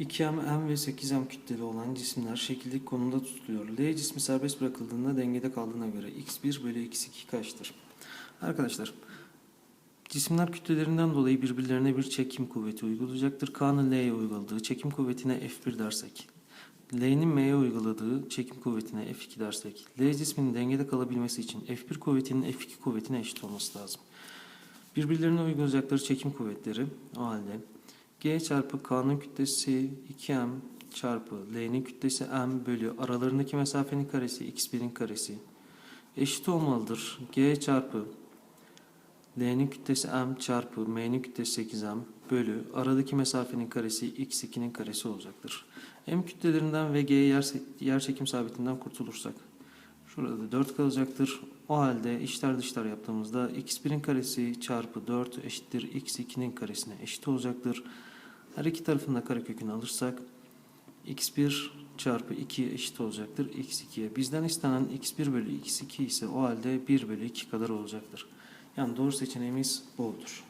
2M, M ve 8M kütleli olan cisimler şekildeki konumda tutuluyor. L cismi serbest bırakıldığında dengede kaldığına göre x1 bölü x2 kaçtır? Arkadaşlar cisimler kütlelerinden dolayı birbirlerine bir çekim kuvveti uygulayacaktır. K'nın L'ye uyguladığı çekim kuvvetine F1 dersek, L'nin M'ye uyguladığı çekim kuvvetine F2 dersek, L cisminin dengede kalabilmesi için F1 kuvvetinin F2 kuvvetine eşit olması lazım. Birbirlerine uygulayacakları çekim kuvvetleri o halde G çarpı K'nın kütlesi 2M çarpı L'nin kütlesi M bölü aralarındaki mesafenin karesi x1'in karesi eşit olmalıdır. G çarpı L'nin kütlesi M çarpı M'nin kütlesi 8M bölü aradaki mesafenin karesi x2'nin karesi olacaktır. M kütlelerinden ve G yer, çekim sabitinden kurtulursak şurada da 4 kalacaktır. O halde içler dışlar yaptığımızda x1'in karesi çarpı 4 eşittir x2'nin karesine eşit olacaktır. Her iki tarafında karekökünü alırsak x1 çarpı 2 eşit olacaktır x2'ye. Bizden istenen x1 bölü x2 ise o halde 1 bölü 2 kadar olacaktır. Yani doğru seçeneğimiz olur.